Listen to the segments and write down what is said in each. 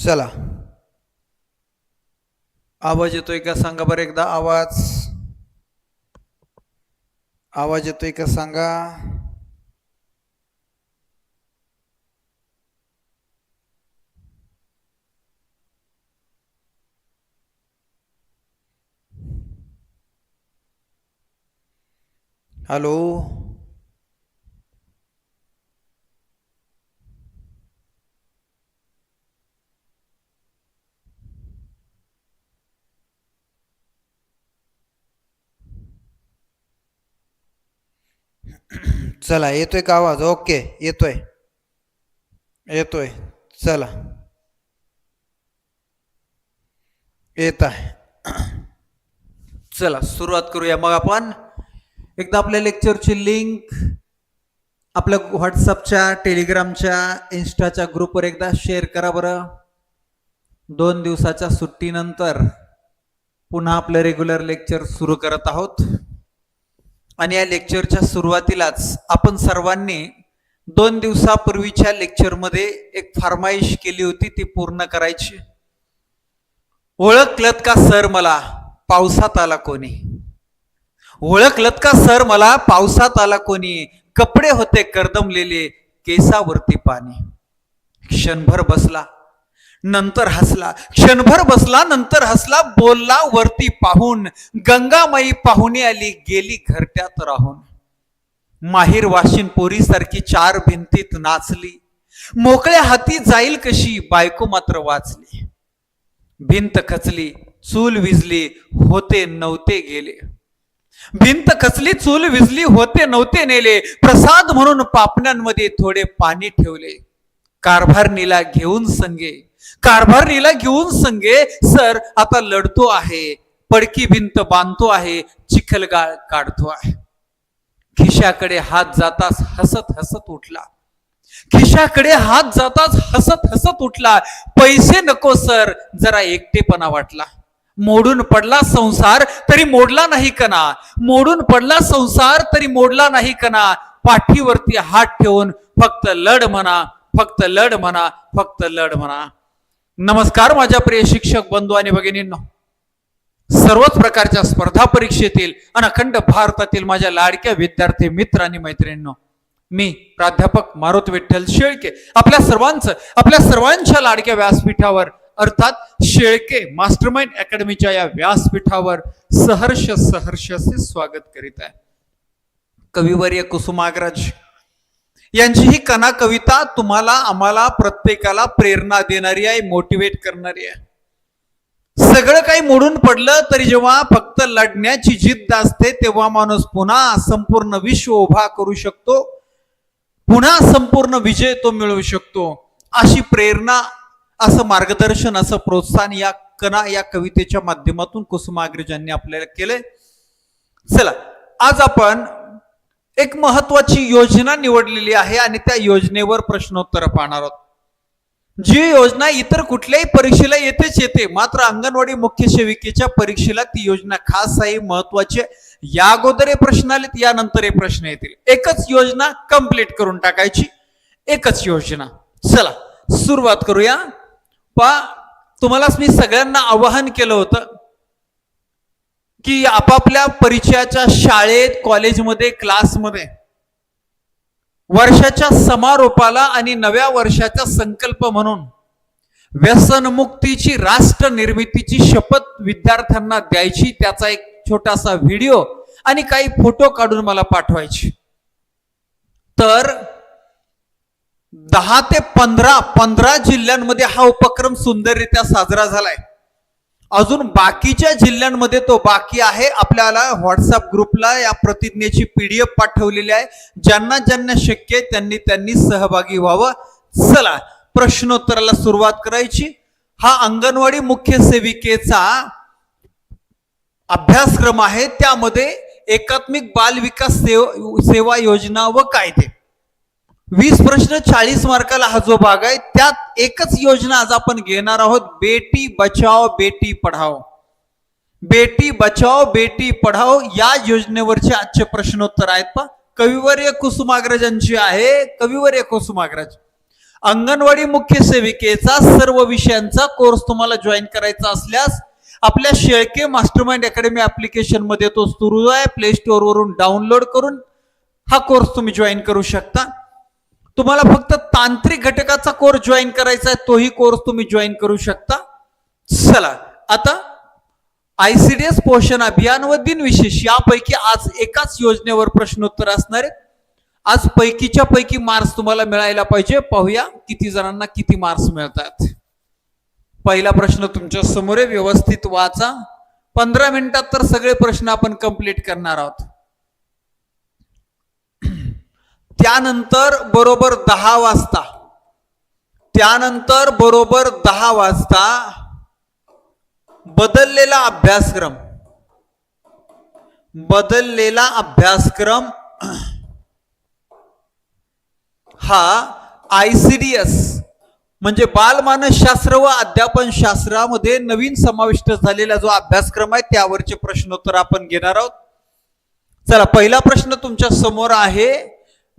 चला. आवाज येतोय का? सांगा बरं एकदा आवाज. आवाज येतोय का? सांगा. हॅलो. चला येतोय का आवाज? ओके येतोय. येतोय. चला. येत आहे. चला सुरुवात करूया मग आपण. एकदा आपल्या लेक्चरची लिंक आपल्या व्हॉट्सअपच्या टेलिग्रामच्या इन्स्टाच्या ग्रुपवर एकदा शेअर करा बरं. दोन दिवसाच्या सुट्टीनंतर पुन्हा आपलं रेग्युलर लेक्चर सुरू करत आहोत. आणि या लेक्चरच्या सुरुवातीलाच आपण सर्वांनी दोन दिवसापूर्वीच्या लेक्चरमध्ये एक फरमाईश केली होती ती पूर्ण करायची. ओळखलत का सर मला? पावसात आला कोणी? ओळखलत का सर मला? पावसात आला कोणी? कपडे होते करदमलेले केसावरती पाणी. क्षणभर बसला. नंतर हसला. क्षणभर बसला नंतर हसला बोलला वरती पाहून. गंगामाई पाहुणे आली गेली घरट्यात राहून. माहीर वाशिन पोरीसारखी चार भिंतीत नाचली. मोकळ्या हाती जाईल कशी बायको मात्र वाचली. भिंत खचली चूल विजली होते नव्हते गेले. भिंत खचली चूल विजली होते नव्हते नेले. प्रसाद म्हणून पापण्यांमध्ये थोडे पाणी ठेवले. कारभारणीला घेऊन संगे. कारभारणीला घेऊन संगे सर आता लढतो आहे. पडकी भिंत बांधतो आहे. चिखलगाळ काढतो आहे. खिशाकडे हात जाताच हसत हसत उठला. खिशाकडे हात जाताच हसत हसत उठला. पैसे नको सर. जरा एकटेपणा वाटला. मोडून पडला संसार तरी मोडला नाही कणा मोडून पडला संसार तरी मोडला नाही कणा पाठीवरती हात ठेवून फक्त लढ म्हणा फक्त लढ म्हणा फक्त लढ म्हणा. नमस्कार माझ्या प्रिय शिक्षक बंधू आणि भगिनींनो. सर्वच प्रकारच्या स्पर्धा परीक्षेतील आणि अखंड भारतातील माझ्या लाडक्या विद्यार्थी मित्र आणि मैत्रिणींनो मी प्राध्यापक मारुत विठ्ठल शेळके आपल्या सर्वांचं आपल्या सर्वांच्या लाडक्या व्यासपीठावर अर्थात शेळके मास्टरमाइंड अकॅडमीच्या या व्यासपीठावर सहर्ष सहर्षचे स्वागत करीत आहे. कविवर्य कुसुमाग्रज यांची ही कना कविता तुम्हाला आम्हाला प्रत्येकाला प्रेरणा देणारी आहे मोटिवेट करणारी आहे. सगळं काही मोडून पडलं तरी जेव्हा फक्त लढण्याची जिद्द असते तेव्हा माणूस पुन्हा संपूर्ण विश्व उभा करू शकतो. पुन्हा संपूर्ण विजय तो मिळवू शकतो. अशी प्रेरणा असं मार्गदर्शन असं प्रोत्साहन या कना या कवितेच्या माध्यमातून कुसुमाग्रजांनी आपल्याला केलंय. चला आज आपण एक महत्वाची योजना निवडलेली आहे आणि त्या योजनेवर प्रश्नोत्तर पाहणार आहोत. जी योजना इतर कुठल्याही परीक्षेला येतेच येते मात्र अंगणवाडी मुख्य सेविकेच्या परीक्षेला ती योजना खास आहे महत्वाची आहे. या अगोदर हे प्रश्न आलेत यानंतर हे प्रश्न येतील. एकच योजना कंप्लीट करून टाकायची. एकच योजना. चला सुरुवात करूया. पा तुम्हालाच मी सगळ्यांना आवाहन केलं होतं की आपापल्या परिचयाच्या शाळेत कॉलेजमध्ये क्लासमध्ये. वर्षाच्या समारोपाला आणि नव्या वर्षाचा संकल्प म्हणून व्यसनमुक्तीची राष्ट्र निर्मितीची शपथ विद्यार्थ्यांना द्यायची त्याचा एक छोटासा व्हिडिओ आणि काही फोटो काढून मला पाठवायचे. तर दहा ते पंधरा पंधरा जिल्ह्यांमध्ये हा उपक्रम सुंदररित्या साजरा झालाय. अजून बाकीच्या जिल्ह्यांमध्ये तो बाकी आहे. आपल्याला व्हॉट्सअप ग्रुपला या प्रतिज्ञेची पीडीएफ पाठवलेली आहे. ज्यांना ज्यांना शक्य आहे त्यांनी त्यांनी सहभागी व्हावं. चला प्रश्नोत्तराला सुरुवात करायची. हा अंगणवाडी मुख्य सेविकेचा अभ्यासक्रम आहे. त्यामध्ये एकात्मिक बाल विकास सेव सेवा योजना व कायदे. वीस प्रश्न चाळीस मार्काला हा जो भाग आहे त्यात एकच योजना आज आपण घेणार आहोत बेटी बचाओ बेटी पढाओ. बेटी बचाओ बेटी पढाओ या योजनेवरचे आजचे प्रश्नोत्तर आहेत पा कविवर्य कुसुमाग्रजांची आहे कविवर्य कुसुमाग्रज. अंगणवाडी मुख्य सेविकेचा सर्व विषयांचा कोर्स तुम्हाला जॉईन करायचा असल्यास आपल्या शेळके मास्टर माइंड अकॅडमी ऍप्लिकेशनमध्ये तो सुरू आहे प्ले स्टोअर वरून डाउनलोड करून हा कोर्स तुम्ही जॉईन करू शकता. तुम्हाला फक्त तांत्रिक घटकाचा कोर्स जॉईन करायचा आहे तोही कोर्स तुम्ही जॉईन करू शकता. चला आता आयसीडीएस पोषण अभियान व दिनविशेष यापैकी आज एकाच योजनेवर प्रश्नोत्तर असणार आहेत. आज पैकीच्या पैकी मार्क्स तुम्हाला मिळायला पाहिजे. पाहूया किती जणांना किती मार्क्स मिळतात. पहिला प्रश्न तुमच्यासमोर आहे व्यवस्थित वाचा. पंधरा मिनिटात तर सगळे प्रश्न आपण कंप्लीट करणार आहोत. त्यानंतर बरोबर दहा वाजता. त्यानंतर बरोबर दहा वाजता बदललेला अभ्यासक्रम. बदललेला अभ्यासक्रम हा आय सी डी एस म्हणजे बालमानसशास्त्र व अध्यापन शास्त्रामध्ये नवीन समाविष्ट झालेला जो अभ्यासक्रम आहे त्यावरचे प्रश्नोत्तर आपण घेणार आहोत. चला पहिला प्रश्न तुमच्यासमोर आहे.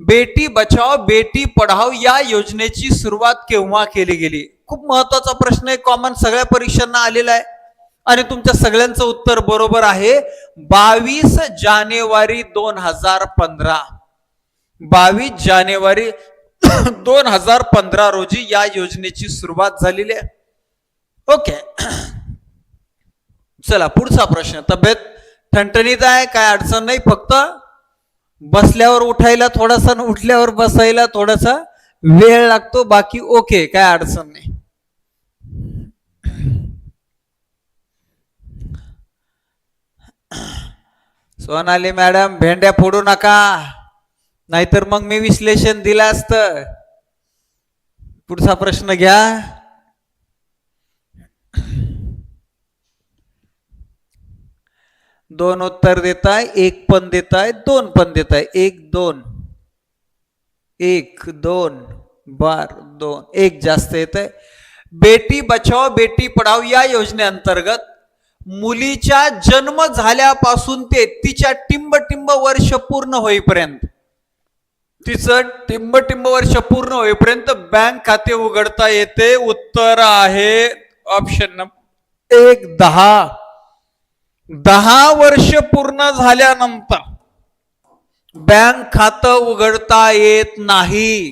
बेटी बचाव बेटी पढाव या योजनेची सुरुवात केव्हा केली गेली? खूप महत्त्वाचा प्रश्न आहे. कॉमन सगळ्या परीक्षांना आलेला आहे. आणि तुमच्या सगळ्यांचं उत्तर बरोबर आहे. बावीस जानेवारी दोन हजार पंधरा. बावीस जानेवारी दोन हजार पंधरा रोजी या योजनेची सुरुवात झालेली आहे. ओके. चला पुढचा प्रश्न. तब्येत ठणठणीत आहे? काय अडचण नाही? फक्त बसल्यावर उठायला थोडासा उठल्यावर बसायला थोडासा वेळ लागतो बाकी ओके काय अडचण नाही. सोनाली मॅडम भेंड्या फोडू नका. नाहीतर मग मी विश्लेषण दिलं असतं पुढचा प्रश्न घ्या. दोन उत्तर देताय एक पण देताय दोन पण देताय. एक दोन. एक दोन. बार दोन. एक जास्त येत आहे बेटी बचाव बेटी पढाव या योजनेअंतर्गत मुलीच्या जन्म झाल्यापासून ते तिच्या टिंब टिंब वर्ष पूर्ण होईपर्यंत तिचं टिंब टिंब वर्ष पूर्ण होईपर्यंत बँक खाते उघडता येते. उत्तर आहे ऑप्शन नंबर एक दहा. दहा वर्ष पूर्ण झाल्यानंतर बँक खातं उघडता येत नाही.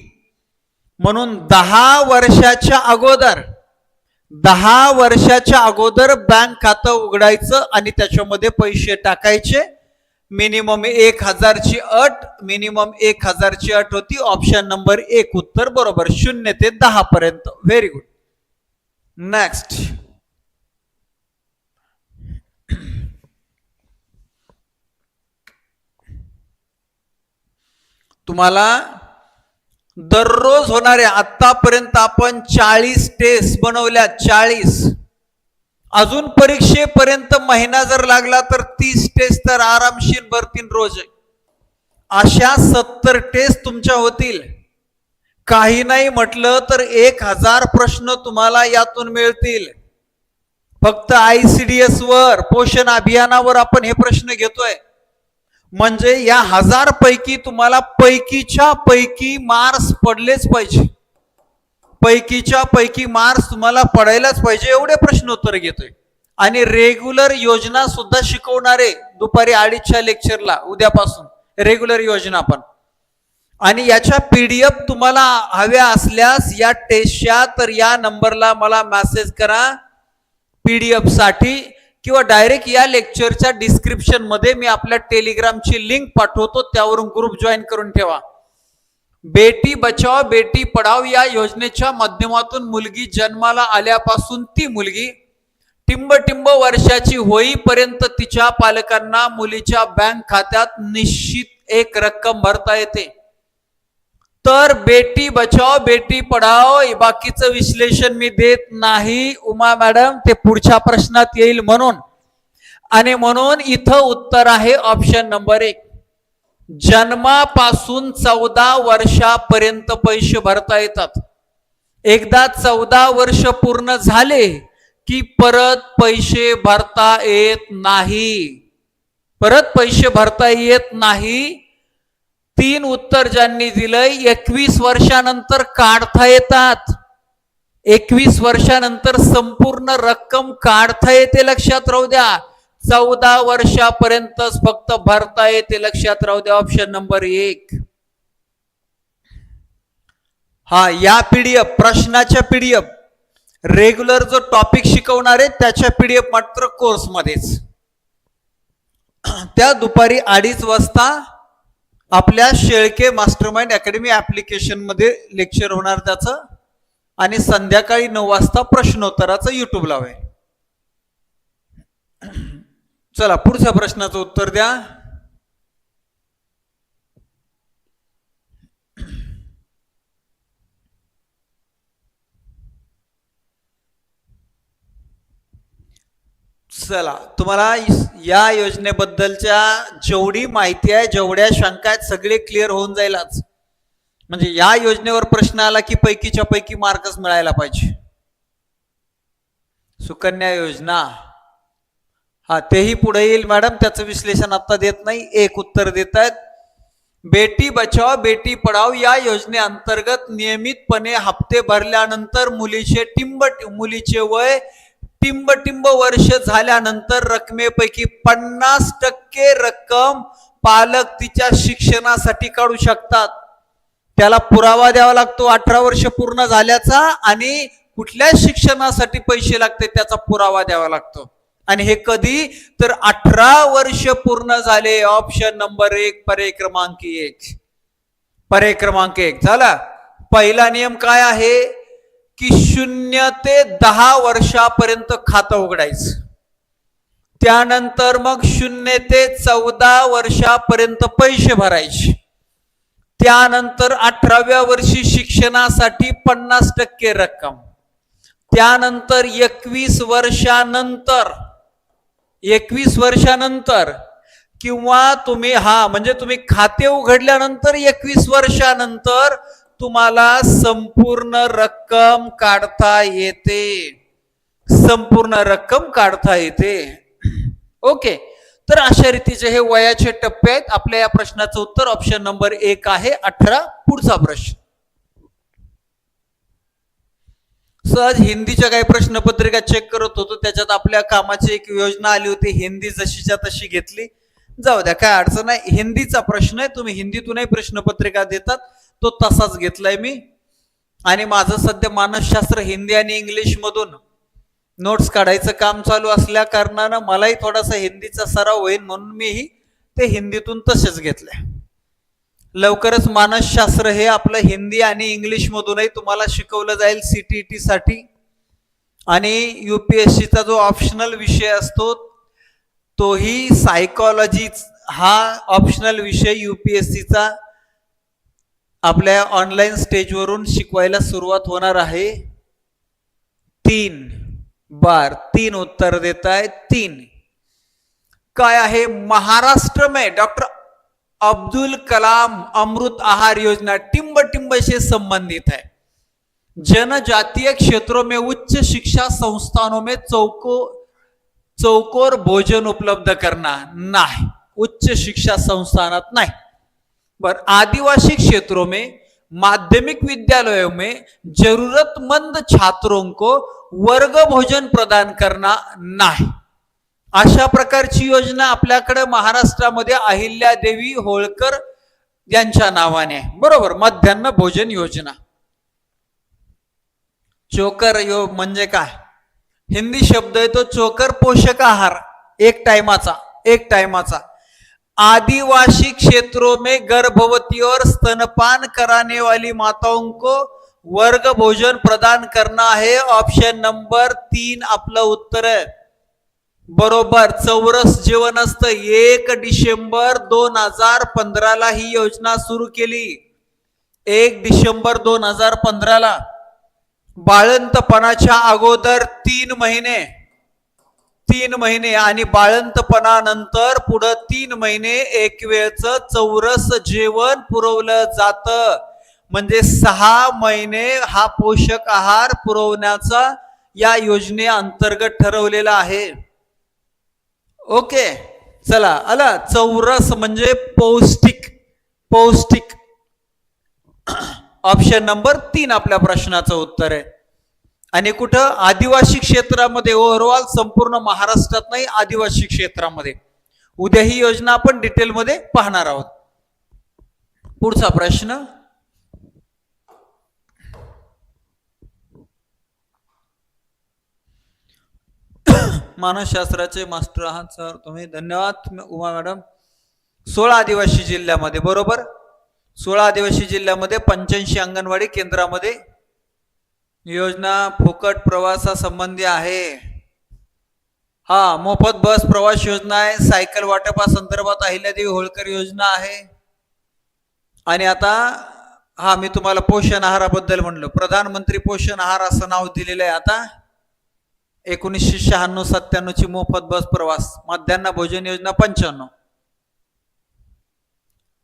म्हणून दहा वर्षाच्या अगोदर दहा वर्षाच्या अगोदर बँक खातं उघडायचं आणि त्याच्यामध्ये पैसे टाकायचे. मिनिमम एक हजारची अट मिनिमम एक हजारची अट होती. ऑप्शन नंबर एक उत्तर बरोबर शून्य ते दहा पर्यंत. व्हेरी गुड नेक्स्ट तुम्हाला दररोज होणाऱ्या आतापर्यंत आपण चाळीस टेस्ट बनवल्या चाळीस. अजून परीक्षेपर्यंत महिना जर लागला तर तीस टेस्ट तर आरामशीर भरतील रोज. अशा सत्तर टेस्ट तुमच्या होतील. काही नाही म्हटलं तर एक हजार प्रश्न तुम्हाला यातून मिळतील. फक्त आयसीडीएस वर पोषण अभियानावर आपण हे प्रश्न घेतोय. म्हणजे या हजार पैकी तुम्हाला पैकीच्या पैकी मार्क्स पडलेच पाहिजे. पैकीच्या पैकी मार्क्स तुम्हाला पडायलाच पाहिजे एवढे प्रश्न उत्तर घेतोय. आणि रेग्युलर योजना सुद्धा शिकवणारे दुपारी अडीचच्या लेक्चरला उद्यापासून. रेग्युलर योजना पण. आणि याच्या पीडीएफ तुम्हाला हव्या असल्यास या टेस्टच्या तर या नंबरला मला मेसेज करा. पीडीएफसाठी. किंवा डायरेक्ट या लेक्चरच्या डिस्क्रिप्शनमध्ये मी आपल्या टेलिग्रामची लिंक पाठवतो त्यावरून ग्रुप जॉईन करून ठेवा. बेटी बचाव बेटी पढाव या योजनेच्या माध्यमातून मुलगी जन्माला आल्यापासून ती मुलगी टिंब टिंब वर्षाची होईपर्यंत तिच्या पालकांना मुलीच्या बँक खात्यात निश्चित एक रक्कम भरता येते. तर बेटी बचाव बेटी पढाओ बाकीचं विश्लेषण मी देत नाही. उमा मॅडम ते पुढच्या प्रश्नात येईल म्हणून. आणि म्हणून इथं उत्तर आहे ऑप्शन नंबर एक. जन्मापासून चौदा वर्षापर्यंत पैसे भरता येतात. एकदा चौदा वर्ष पूर्ण झाले की परत पैसे भरता येत नाही. परत पैसे भरता येत नाही तीन उत्तर ज्यांनी दिलंय एकवीस वर्षानंतर काढता येतात. एकवीस वर्षानंतर संपूर्ण रक्कम काढता येते लक्षात राहू द्या. चौदा वर्षापर्यंतच फक्त भरता येते लक्षात राहू द्या ऑप्शन नंबर एक. हा या पीडीएफ प्रश्नाच्या पीडीएफ रेग्युलर जो टॉपिक शिकवणार आहे त्याच्या पीडीएफ मात्र कोर्समध्येच त्या दुपारी अडीच वाजता आपल्या शेळके मास्टर माइंड अकॅडमी ऍप्लिकेशनमध्ये लेक्चर होणार त्याचं. आणि संध्याकाळी नऊ वाजता प्रश्नोत्तराचं युट्यूब लावेल चला पुढच्या प्रश्नाचं उत्तर द्या. चला तुम्हाला या योजनेबद्दलच्या जेवढी माहिती आहे जेवढ्या शंका आहेत सगळे क्लिअर होऊन जाईलच. म्हणजे या योजनेवर प्रश्न आला की पैकीच्या पैकी मार्कच मिळायला पाहिजे. सुकन्या योजना. हा तेही पुढे येईल मॅडम. त्याचं विश्लेषण आता देत नाही एक उत्तर देत आहेत बेटी बचाव बेटी पढाव या योजनेअंतर्गत नियमितपणे हप्ते भरल्यानंतर मुलीचे टिंब मुलीचे वय टिंबटिंब वर्ष झाल्यानंतर रकमेपैकी पन्नास टक्के रक्कम पालक तिच्या शिक्षणासाठी काढू शकतात. त्याला पुरावा द्यावा लागतो अठरा वर्ष पूर्ण झाल्याचा आणि कुठल्या शिक्षणासाठी पैसे लागते त्याचा पुरावा द्यावा लागतो. आणि हे कधी? तर अठरा वर्ष पूर्ण झाले ऑप्शन नंबर एक पर्याय क्रमांक एक. पर्याय क्रमांक एक झाला? पहिला नियम काय आहे? की शून्य ते दहा वर्षापर्यंत खातं उघडायचं. त्यानंतर मग शून्य ते चौदा वर्षापर्यंत पैसे भरायचे. त्यानंतर अठराव्या वर्षी शिक्षणासाठी पन्नास टक्के रक्कम. त्यानंतर एकवीस वर्षानंतर एकवीस वर्षानंतर किंवा तुम्ही हा म्हणजे तुम्ही खाते उघडल्यानंतर एकवीस वर्षानंतर तुम्हाला संपूर्ण रक्कम काढता येते. संपूर्ण रक्कम काढता येते. ओके. तर अशा रीतीचे हे वयाचे टप्पे आहेत. आपल्या या प्रश्नाचं उत्तर ऑप्शन नंबर एक आहे अठरा पुढचा प्रश्न. सहज हिंदीच्या काही प्रश्नपत्रिका चेक करत होतो. त्याच्यात आपल्या कामाची एक योजना आली होती. हिंदी जशीच्या तशी घेतली. जाऊ द्या काय अडचण नाही. हिंदीचा प्रश्न आहे. तुम्ही हिंदीतूनही प्रश्नपत्रिका देतात. तो तसाच घेतलाय मी. आणि माझं सध्या मानसशास्त्र हिंदी आणि इंग्लिश मधून नोट्स काढायचं काम चालू असल्या कारणानं मलाही थोडासा हिंदीचा सराव होईल म्हणून मीही ते हिंदीतून तसेच घेतलंय. लवकरच मानसशास्त्र हे आपलं हिंदी आणि इंग्लिश मधूनही तुम्हाला शिकवलं जाईल सीटीटी साठी आणि युपीएससीचा जो ऑप्शनल विषय असतो तोही सायकॉलॉजी हा ऑप्शनल विषय युपीएससीचा आपल्या ऑनलाईन स्टेजवरून शिकवायला सुरुवात होणार आहे. तीन बार तीन उत्तर देत आहे. तीन. काय आहे? महाराष्ट्र में डॉक्टर अब्दुल कलाम अमृत आहार योजना टिंब टिंब से संबंधित है जनजातीय क्षेत्रों में उच्च शिक्षा संस्थानों में चौको चौकोर भोजन उपलब्ध करना नाही. उच्च शिक्षा संस्थानात नाही. पर आदिवासी क्षेत्रों में माध्यमिक विद्यालयों में जरूरतमंद छात्रों को वर्ग भोजन प्रदान करना नाही. अशा प्रकारची योजना आपल्याकडे महाराष्ट्रामध्ये अहिल्यादेवी होळकर यांच्या नावाने आहे. बरोबर मध्यान्ह भोजन योजना. चोकर यो म्हणजे काय? हिंदी शब्द आहे तो चोकर पोषक आहार. एक टायमाचा एक टायमाचा आदिवासी क्षेत्रों में गर्भवती और स्तनपान कराने वाली माताओं को वर्ग भोजन प्रदान करना है। ऑप्शन नंबर तीन आपलं उत्तर आहे बरोबर चौरस जेवण असतं। एक डिसेंबर दोन हजार पंधराला ही योजना सुरू केली. एक डिसेंबर दोन हजार पंधराला बाळंतपणाच्या अगोदर तीन महिने तीन महिने आणि बाळंतपणानंतर पुढं तीन महिने एक वेळच चौरस जेवण पुरवलं जात. म्हणजे सहा महिने हा पोषक आहार पुरवण्याचा या योजनेअंतर्गत ठरवलेला आहे. ओके चला आला चौरस म्हणजे पौष्टिक पौष्टिक. ऑप्शन नंबर तीन आपल्या प्रश्नाचं उत्तर आहे. आणि कुठं? आदिवासी क्षेत्रामध्ये. ओव्हरऑल संपूर्ण महाराष्ट्रात नाही आदिवासी क्षेत्रामध्ये. उद्या ही योजना आपण डिटेलमध्ये पाहणार आहोत. पुढचा प्रश्न. मानसशास्त्राचे मास्टर आहात सर तुम्ही. धन्यवाद. उमा मॅडम. सोळा आदिवासी जिल्ह्यामध्ये बरोबर? सोळा आदिवासी जिल्ह्यामध्ये पंच्याऐंशी अंगणवाडी केंद्रामध्ये योजना फुकट प्रवासासंबंधी आहे. हा मोफत बस प्रवास योजना आहे. सायकल वाटपासंदर्भात अहिल्यादेवी होळकर योजना आहे. आणि आता हा मी तुम्हाला पोषण आहाराबद्दल म्हणलो. प्रधानमंत्री पोषण आहार असं नाव दिलेलं आहे आता. एकोणीसशे शहाण्णव सत्त्याण्णव ची मोफत बस प्रवास मध्यान्ह भोजन योजना पंच्याण्णव.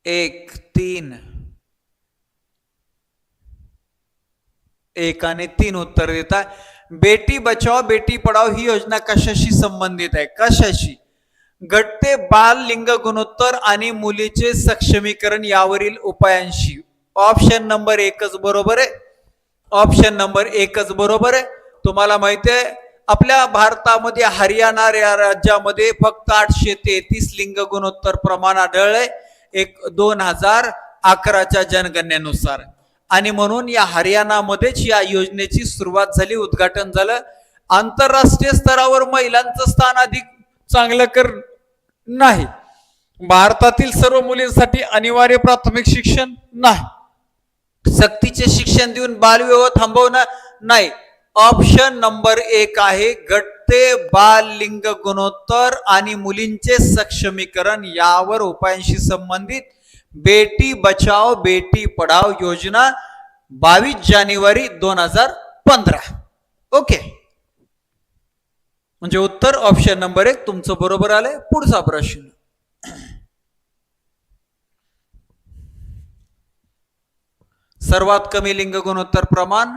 एक तीन. एकाने तीन उत्तर देता बेटी बचाओ बेटी पढाओ ही योजना कशाशी संबंधित आहे? कशाशी? घटते बाल लिंग गुणोत्तर आणि मुलीचे सक्षमीकरण यावरील उपायांशी. ऑप्शन नंबर एकच बरोबर आहे. ऑप्शन नंबर एकच बरोबर आहे. तुम्हाला माहिती आहे आपल्या भारतामध्ये हरियाणा या राज्यामध्ये फक्त आठशे तेहतीस लिंग गुणोत्तर प्रमाण आढळले एक दोन हजार अकराच्या जनगणनेनुसार. आणि म्हणून या हरियाणामध्येच या योजनेची सुरुवात झाली उद्घाटन झालं. आंतरराष्ट्रीय स्तरावर महिलांचं स्थान अधिक चांगलं कर नाही. भारतातील सर्व मुलींसाठी अनिवार्य प्राथमिक शिक्षण नाही. सक्तीचे शिक्षण देऊन बालविवाह थांबवणं नाही. ऑप्शन नंबर एक आहे घटते बाल लिंग गुणोत्तर आणि मुलींचे सक्षमीकरण यावर उपायांशी संबंधित बेटी बचाओ बेटी पढाओ योजना बावीस जानेवारी दोन हजार पंधरा. ओके म्हणजे उत्तर ऑप्शन नंबर एक तुमचं बरोबर आलंय पुढचा प्रश्न. सर्वात कमी लिंग गुणोत्तर प्रमाण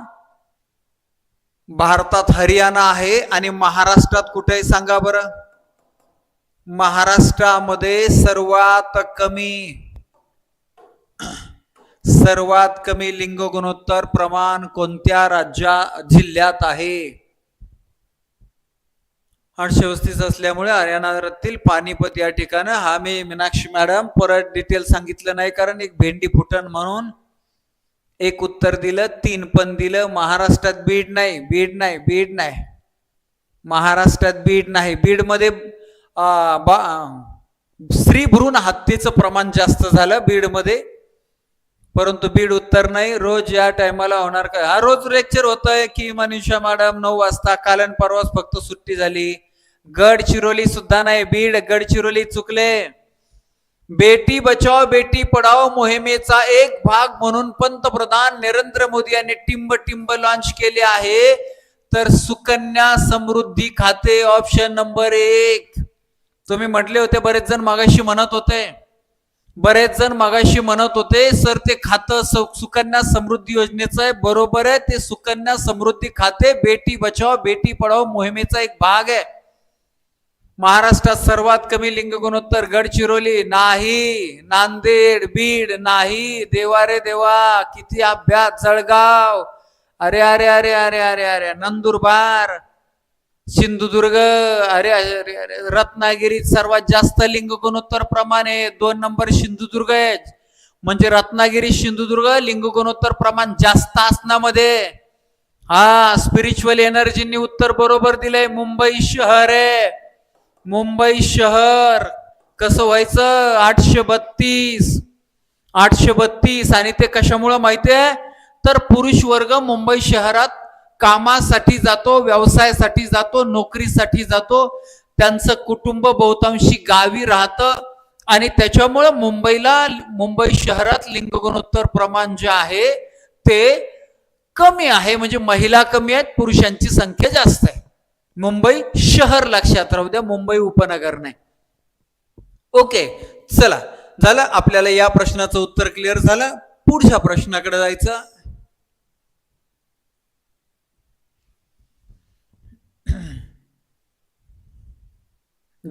भारतात हरियाणा आहे आणि महाराष्ट्रात कुठे आहे सांगा बरं. महाराष्ट्रामध्ये सर्वात कमी. सर्वात कमी लिंग गुणोत्तर प्रमाण कोणत्या राज्या जिल्ह्यात आहे? आठशे असल्यामुळे हरियाणातील पानिपत या ठिकाण. हा मी मीनाक्षी मॅडम परत डिटेल सांगितलं नाही कारण एक भेंडी फुटण म्हणून एक उत्तर दिलं तीन पण दिलं. महाराष्ट्रात बीड नाही बीड नाही बीड नाही. महाराष्ट्रात बीड नाही. बीडमध्ये बा स्त्री भ्रूण हत्येचं प्रमाण जास्त झालं. बीडमध्ये परंतु बीड उत्तर नाही. रोज या टायमाला होणार काय? हा रोज लेक्चर होत आहे की मनीषा मॅडम नऊ वाजता कालन आणि परवाच फक्त सुट्टी झाली. गडचिरोली सुद्धा नाही. बीड गडचिरोली चुकले. बेटी बचाव बेटी पढाओ मोहिमेचा एक भाग म्हणून पंतप्रधान नरेंद्र मोदी यांनी टिंब टिंब लॉन्च केले आहे. तर सुकन्या समृद्धी खाते ऑप्शन नंबर एक. तुम्ही म्हटले होते बरेच जण मागाशी म्हणत होते. बरेच जण मागाशी म्हणत होते सर ते खातं सुकन्या समृद्धी योजनेचं आहे. बरोबर आहे ते सुकन्या समृद्धी खाते बेटी बचाव बेटी पढाओ मोहिमेचा एक भाग आहे. महाराष्ट्रात सर्वात कमी लिंग गुणोत्तर गडचिरोली नाही नांदेड बीड नाही देवारे देवा किती अभ्यास जळगाव. अरे अरे अरे अरे अरे अरे नंदुरबार. सिंधुदुर्ग अरे अरे अरे रत्नागिरीत सर्वात जास्त लिंग गुणोत्तर प्रमाण आहे. दोन नंबर सिंधुदुर्ग आहे. म्हणजे रत्नागिरी सिंधुदुर्ग लिंग गुणोत्तर प्रमाण जास्त असण्यामध्ये. हा स्पिरिच्युअल एनर्जीनी उत्तर बरोबर दिलंय. मुंबई शहर आहे. मुंबई शहर. कसं व्हायचं? आठशे बत्तीस. आठशे बत्तीस. आणि ते कशामुळं माहितीये तर पुरुष वर्ग मुंबई शहरात कामासाठी जातो व्यवसायासाठी जातो नोकरीसाठी जातो. त्यांचं कुटुंब बहुतांशी गावी राहतं आणि त्याच्यामुळं मुंबईला मुंबई शहरात लिंग गुणोत्तर प्रमाण जे आहे ते कमी आहे. म्हणजे महिला कमी आहेत पुरुषांची संख्या जास्त आहे. मुंबई शहर लक्षात राहू द्या मुंबई उपनगर नाही. ओके चला. झालं आपल्याला या प्रश्नाचं उत्तर क्लिअर झालं. पुढच्या प्रश्नाकडे जायचं.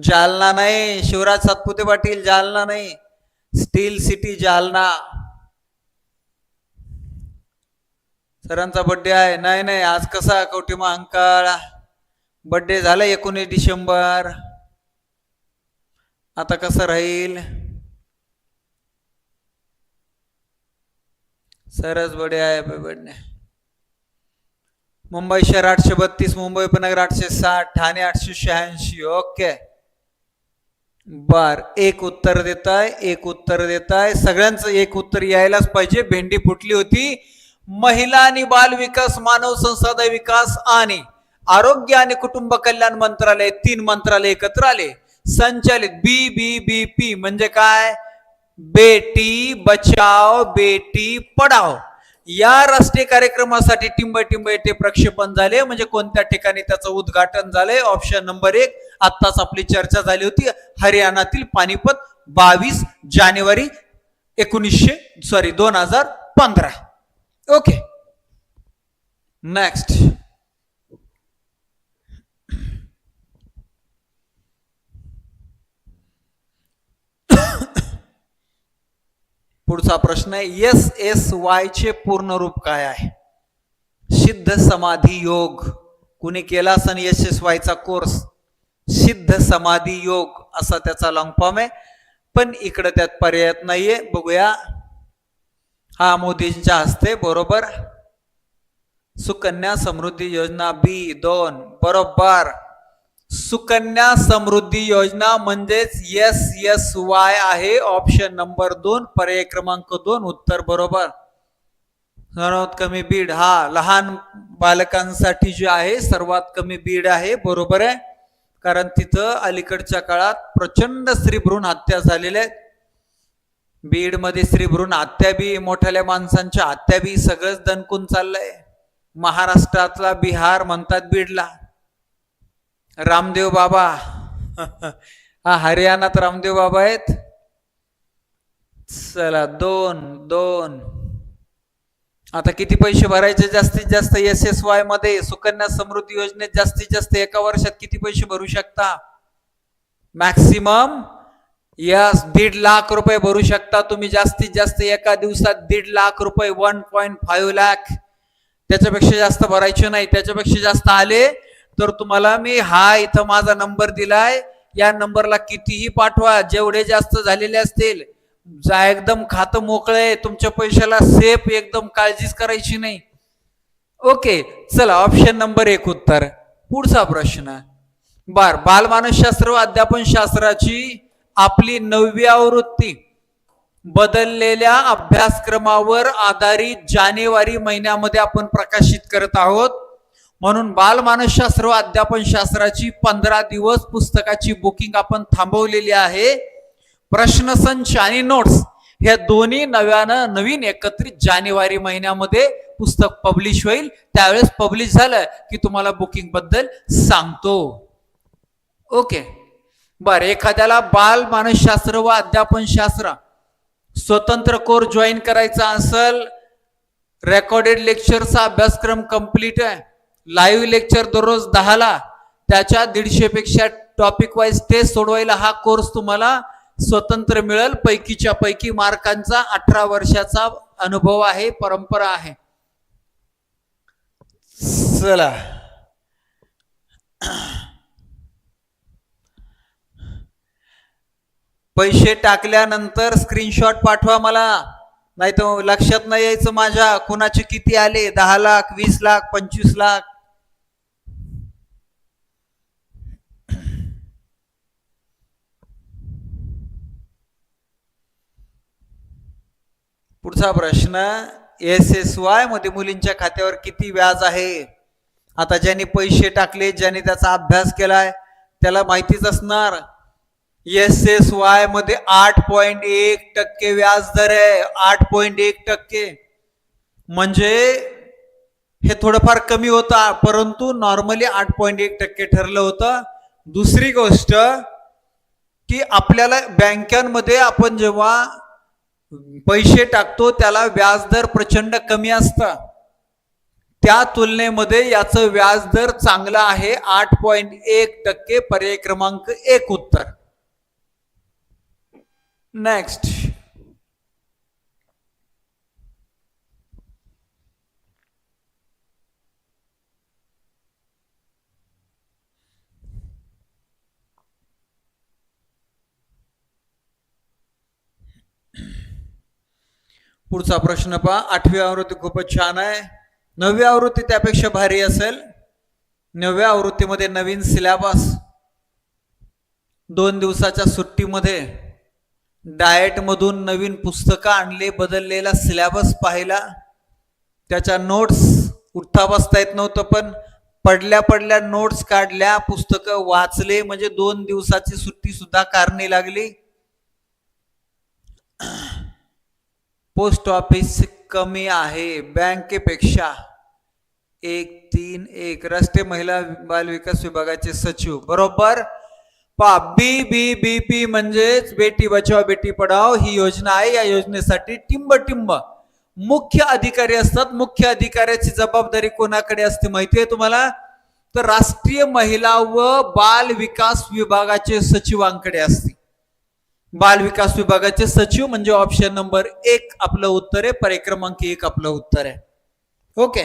जालना नाही. शिवराज सातपुते पाटील जालना नाही. Steel city Jalna. सरांचा बर्थडे आहे. नाही नाही. आज कसा कवटीमा अंकाळ? बर्थडे झाला एकोणीस डिसेंबर. आता कसं राहील? सरच बडे आहे बडने मुंबई शहर आठशे बत्तीस मुंबई उपनगर आठशे साठ ठाणे आठशे शहाऐंशी. ओके बर एक उत्तर देत आहे एक उत्तर देत आहे सगळ्यांचं एक उत्तर यायलाच पाहिजे. भेंडी फुटली होती. महिला आणि बाल विकास मानव संसाधन विकास आणि आरोग्य आणि कुटुंब कल्याण मंत्रालय तीन मंत्रालय एकत्र आले. संचालित बी बी बी पी म्हणजे काय? बेटी बचाव बेटी पडाव या राष्ट्रीय कार्यक्रमासाठी टिंब टिंब येथे प्रक्षेपण झाले. म्हणजे कोणत्या ठिकाणी त्याचं उद्घाटन झालंय? ऑप्शन नंबर एक आत्ताच आपली चर्चा झाली होती. हरियाणातील पानिपत बावीस जानेवारी एकोणीसशे सॉरी दोन हजार पंधरा. ओके नेक्स्ट पुढचा प्रश्न आहे एस एस वाय चे पूर्ण रूप काय आहे? सिद्ध समाधी योग. कुणी केला असन S S वायचा course Siddha Samadhi योग असा त्याचा लॉंग फॉर्म आहे. पण इकडं त्यात पर्याय नाहीये. बघूया. हा मोदींच्या हस्ते बरोबर. सुकन्या समृद्धी योजना बी दोन बरोबर. सुकन्या समृद्धी योजना म्हणजेच एस एस वाय आहे. ऑप्शन नंबर दोन पर्याय क्रमांक दोन उत्तर बरोबर. सर्वात कमी बीड. हा लहान बालकांसाठी जे आहे सर्वात कमी बीड आहे. बरोबर आहे. कारण तिथं अलीकडच्या काळात प्रचंड स्त्रीभ्रूण हत्या झालेल्या आहेत बीडमध्ये स्त्रीभ्रूण हत्या बी मोठ्याल्या माणसांच्या हत्या बी सगळंच दणकून चाललंय. महाराष्ट्रातला बिहार म्हणतात बीडला. रामदेव बाबा. हा हरियाणात रामदेव बाबा आहेत. चला दोन दोन. आता किती पैसे भरायचे? जास्तीत जास्त एस एस वायमध्ये सुकन्या समृद्धी योजनेत जास्तीत जास्त एका वर्षात किती पैसे भरू शकता? मॅक्सिमम यस दीड लाख रुपये भरू शकता. तुम्ही जास्तीत जास्त एका दिवसात दीड लाख रुपये वन पॉईंट फाईव्ह लाख त्याच्यापेक्षा जास्त भरायचे नाही. त्याच्यापेक्षा जास्त आले तर तुम्हाला मी हा इथं माझा नंबर दिलाय. या नंबरला कितीही पाठवा. जेवढे जास्त झालेले असतील जा एकदम खातं मोकळं आहे तुमच्या पैशाला सेफ एकदम काळजीच करायची नाही. ओके चला ऑप्शन नंबर एक उत्तर. पुढचा प्रश्न. बर बालमानसशास्त्र व अध्यापन शास्त्राची आपली नववी आवृत्ती. बदललेल्या अभ्यासक्रमावर आधारित जानेवारी महिन्यामध्ये आपण प्रकाशित करत आहोत. म्हणून बालमानसशास्त्र व अध्यापन शास्त्राची पंधरा दिवस पुस्तकाची बुकिंग आपण थांबवलेली आहे. प्रश्नसंच आणि नोट्स ह्या दोन्ही नव्यानं नवीन एकत्रित जानेवारी महिन्यामध्ये पुस्तक पब्लिश होईल. त्यावेळेस पब्लिश झालं की तुम्हाला बुकिंगबद्दल सांगतो. ओके बर एखाद्याला बाल मानसशास्त्र व अध्यापन शास्त्र स्वतंत्र कोर्स जॉईन करायचा असेल रेकॉर्डेड लेक्चरचा अभ्यासक्रम कंप्लीट आहे लाईव्ह लेक्चर दररोज दहाला त्याच्या दीडशे पेक्षा टॉपिक वाईज टेस्ट सोडवायला हा कोर्स तुम्हाला स्वतंत्र मिळेल. पैकीच्या पैकी मार्कांचा अठरा वर्षाचा अनुभव आहे परंपरा आहे. चला. पैसे टाकल्यानंतर स्क्रीनशॉट पाठवा मला. नाही तर लक्षात नाही यायचं माझ्या. कुणाचे किती आले? दहा लाख वीस लाख पंचवीस लाख. पुढचा प्रश्न एस एस वायमध्ये मुलींच्या खात्यावर किती व्याज आहे? आता ज्यांनी पैसे टाकले ज्यांनी त्याचा अभ्यास केलाय त्याला माहितीच असणार. एस एस वायमध्ये आठ पॉइंट एक टक्के व्याज दर आहे. आठ पॉइंट एक टक्के. म्हणजे हे थोडंफार कमी होता परंतु नॉर्मली आठ पॉइंट एक टक्के ठरलं होतं. दुसरी गोष्ट की आपल्याला बँकांमध्ये आपण जेव्हा पैसे टाकतो त्याला व्याजदर प्रचंड कमी असतं. त्या तुलनेमध्ये याचं व्याजदर चांगला आहे आठ पॉइंट एक टक्के पर्याय क्रमांक एक उत्तर. नेक्स्ट पुढचा प्रश्न पहा. आठवी आवृत्ती खूपच छान आहे. नववी आवृत्ती त्यापेक्षा भारी असेल. नवव्या आवृत्तीमध्ये नवीन सिलेबस दोन दिवसाच्या सुट्टीमध्ये डाएटमधून नवीन पुस्तकं आणले बदललेला सिलेबस पाहिला. त्याच्या नोट्स उठता बसता येत नव्हतं पण पडल्या पडल्या नोट्स काढल्या पुस्तकं वाचले. म्हणजे दोन दिवसाची सुट्टी सुद्धा कारणी लागली पोस्ट ऑफिस कमी आहे बँकेपेक्षा. एक तीन एक. राष्ट्रीय महिला बाल विकास विभागाचे सचिव. बरोबर? पा बी बी बी पी म्हणजेच बेटी बचाव बेटी पढाव ही योजना आहे. या योजनेसाठी टिंब टिंब मुख्य अधिकारी असतात. मुख्य अधिकाऱ्याची जबाबदारी कोणाकडे असते माहिती आहे तुम्हाला? तर राष्ट्रीय महिला व बाल विकास विभागाचे सचिवांकडे असते. बाल विकास विभागाचे सचिव म्हणजे ऑप्शन नंबर एक आपलं उत्तर आहे परिक्रमांक क्रमांक एक आपलं उत्तर आहे. ओके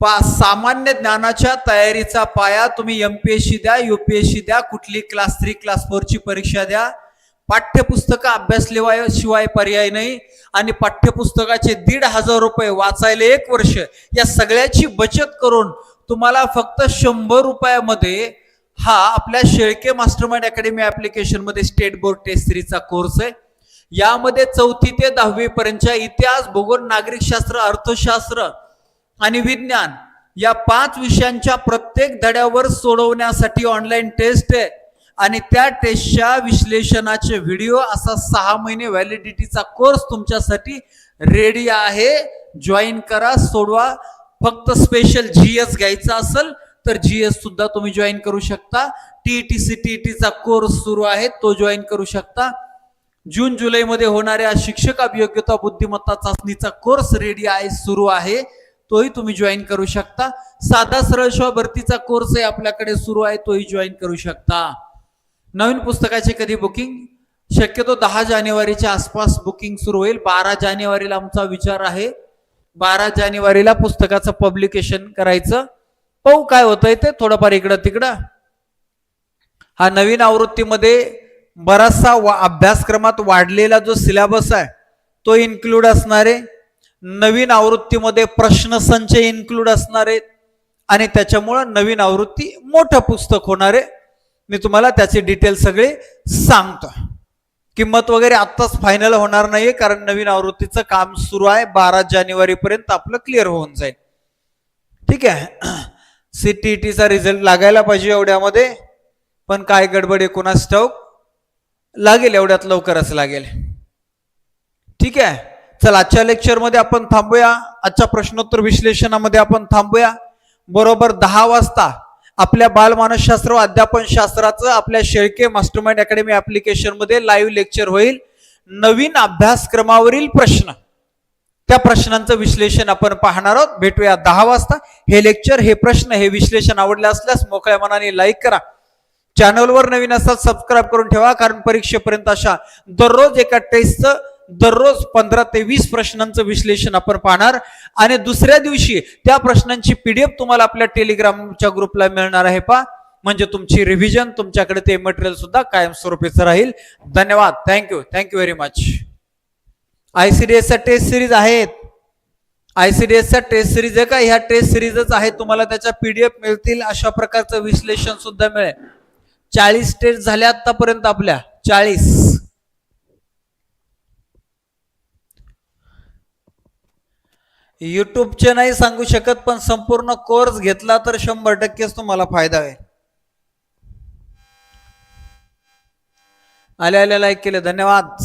पा सामान्य ज्ञानाच्या तयारीचा पाया तुम्ही एमपीएससी द्या युपीएससी द्या कुठली क्लास थ्री क्लास फोरची परीक्षा द्या. पाठ्यपुस्तकं अभ्यासलेवाय शिवाय पर्याय नाही आणि पाठ्यपुस्तकाचे दीड हजार रुपये वाचायला एक वर्ष या सगळ्याची बचत करून तुम्हाला फक्त शंभर रुपयामध्ये हा आपल्या शेळके मास्टरमाइंड अकॅडमी ऍप्लिकेशनमध्ये स्टेट बोर्ड टेस्ट सिरीजचा कोर्स आहे. यामध्ये चौथी ते दहावी पर्यंतच्या इतिहास भूगोल नागरिकशास्त्र अर्थशास्त्र आणि विज्ञान या पाच विषयांच्या प्रत्येक धड्यावर सोडवण्यासाठी ऑनलाईन टेस्ट आहे. आणि त्या टेस्टच्या विश्लेषणाचे व्हिडिओ असा सहा महिने व्हॅलिडिटीचा कोर्स तुमच्यासाठी रेडी आहे. जॉईन करा सोडवा. फक्त स्पेशल जीएस घ्यायचा असेल तर जी एस सुद्धा तुम्ही जॉईन करू शकता. टीईटी टीचा कोर्स सुरू आहे तो जॉईन करू शकता. जून जुलैमध्ये होणाऱ्या शिक्षक अभियोग्यता बुद्धिमत्ता चाचणीचा कोर्स रेडी आहे सुरू आहे. तोही तुम्ही जॉईन करू शकता. साधा सरळ भरतीचा कोर्स आहे आपल्याकडे सुरू आहे तोही जॉईन करू शकता. नवीन पुस्तकाचे कधी बुकिंग शक्यतो दहा जानेवारीच्या आसपास बुकिंग सुरू होईल. बारा जानेवारीला आमचा विचार आहे. बारा जानेवारीला पुस्तकाचं पब्लिकेशन करायचं. पाहू काय होतंय ते थोडंफार इकडं तिकडं. हा नवीन आवृत्तीमध्ये बराचसा वा अभ्यासक्रमात वाढलेला जो सिलेबस आहे तो इन्क्लूड असणार आहे नवीन आवृत्तीमध्ये प्रश्नसंच इन्क्लूड असणार आहेत आणि त्याच्यामुळं नवीन आवृत्ती मोठं पुस्तक होणार. आहे मी तुम्हाला त्याचे डिटेल सगळे सांगतो किंमत वगैरे आत्ताच फायनल होणार नाहीये कारण नवीन आवृत्तीचं काम सुरू आहे बारा जानेवारीपर्यंत आपलं क्लिअर होऊन जाईल. ठीक आहे. सीटीईटीचा रिझल्ट लागायला पाहिजे एवढ्यामध्ये. पण काय गडबड आहे कुणास ठाऊक? लागेल एवढ्यात लवकरच लागेल. ठीक आहे? चल आजच्या लेक्चरमध्ये आपण थांबूया. आजच्या प्रश्नोत्तर विश्लेषणामध्ये आपण थांबूया. बरोबर दहा वाजता आपल्या बालमानसशास्त्र व अध्यापन शास्त्राचं आपल्या शेळके मास्टरमाइंड अकॅडमी ऍप्लिकेशनमध्ये लाईव्ह लेक्चर होईल. नवीन अभ्यासक्रमावरील प्रश्न. त्या प्रश्नांचं विश्लेषण आपण पाहणार आहोत. भेटूया दहा वाजता. हे लेक्चर हे प्रश्न हे विश्लेषण आवडले असल्यास मोकळ्या मनाने लाईक करा. चॅनलवर नवीन असतात सबस्क्राईब करून ठेवा कारण परीक्षेपर्यंत अशा दररोज एका टेस्टचं दररोज पंधरा ते वीस प्रश्नांचं विश्लेषण आपण पाहणार. आणि दुसऱ्या दिवशी त्या प्रश्नांची पीडीएफ तुम्हाला आपल्या टेलिग्रामच्या ग्रुपला मिळणार आहे पा म्हणजे तुमची रिव्हिजन तुमच्याकडे ते मटेरियल सुद्धा कायमस्वरूपीचं राहील. धन्यवाद. Thank you thank you very much I C D आयसीडीएसच्या test series आहेत. आय सी डी एसचा टेस्ट सिरीज आहे का? ह्या टेस्ट सिरीजच आहेत तुम्हाला त्याच्या पीडीएफ मिळतील अशा प्रकारचं विश्लेषण सुद्धा मिळेल. चाळीस टेस्ट झाल्या आतापर्यंत आपल्या. चाळीस. युट्यूबचे नाही सांगू शकत पण संपूर्ण कोर्स घेतला तर शंभर टक्केच तुम्हाला फायदा होईल. आले आले लाईक केले. धन्यवाद.